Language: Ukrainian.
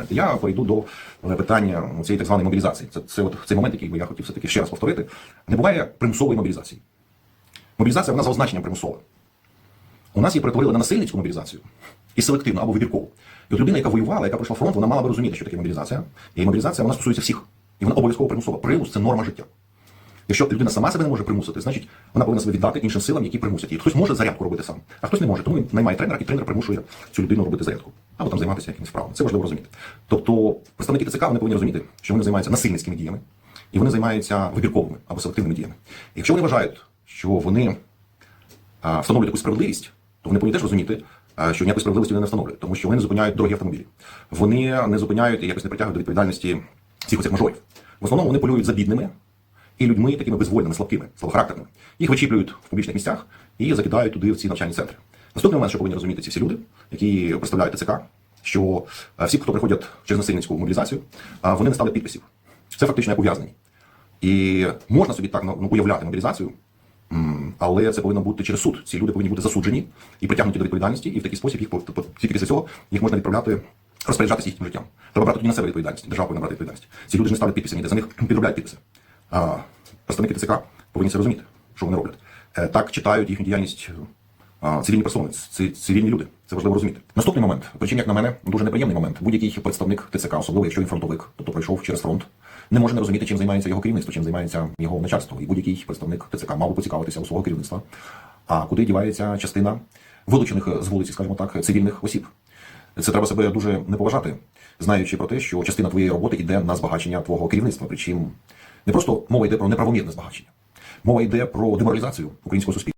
моменти. Я перейду до е, питання цієї так званої мобілізації. Це, це от цей момент, який би я хотів все-таки ще раз повторити. Не буває примусової мобілізації. Мобілізація вона за означенням примусова. У нас її перетворили на насильницьку мобілізацію і селективну або вибіркову. І от людина, яка воювала, яка пройшла фронт, вона мала би розуміти, що таке мобілізація. І мобілізація вона стосується всіх. І вона обов'язково примусова. Примус це норма життя. Якщо людина сама себе не може примусити, значить вона повинна себе віддати іншим силам, які примусять її. Хтось може зарядку робити сам, а хтось не може. Тому він наймає тренера, і тренер примушує цю людину робити зарядку. Або там займатися якимось справами. Це важливо розуміти. Тобто представники ТЦК вони повинні розуміти, що вони займаються насильницькими діями, і вони займаються вибірковими або селективними діями. Якщо вони вважають, що вони встановлюють якусь справедливість, то вони повинні теж розуміти, що ніякої справедливості вони не встановлюють, тому що вони не зупиняють дорогі автомобілі. Вони не зупиняють і якось не притягують до відповідальності всіх оцих мажорів. В основному вони полюють за бідними і людьми такими безвольними, слабкими, слабохарактерними. Їх вичіплюють в публічних місцях і закидають туди в ці навчальні центри. Наступний момент, що повинні розуміти ці всі люди, які представляють ТЦК, що е, всі, хто приходять через насильницьку мобілізацію, вони не ставлять підписів. Це фактично як ув'язнені. І можна собі так ну, уявляти мобілізацію, але це повинно бути через суд. Ці люди повинні бути засуджені і притягнуті до відповідальності, і в такий спосіб їх тільки після цього їх можна відправляти. Розпоряджатися їхнім життям. Треба брати тоді на себе відповідальність. Держава повинна брати відповідальність. Ці люди ж не ставлять підписи ніде, за них підробляють підписи. А представники ТЦК повинні це розуміти, що вони роблять. Е, Так читають їхню діяльність цивільні персони, цивільні люди. Це важливо розуміти. Наступний момент, причому, як на мене, дуже неприємний момент. Будь-який представник ТЦК, особливо якщо він фронтовик, тобто пройшов через фронт, не може не розуміти, чим займається його керівництво, чим займається його начальство. І будь-який представник ТЦК мав би поцікавитися у свого керівництва. А куди дівається частина вилучених з вулиці, скажімо так, цивільних осіб. Це треба себе дуже не поважати, знаючи про те, що частина твоєї роботи йде на збагачення твого керівництва. Причому не просто мова йде про неправомірне збагачення, мова йде про деморалізацію українського суспільства.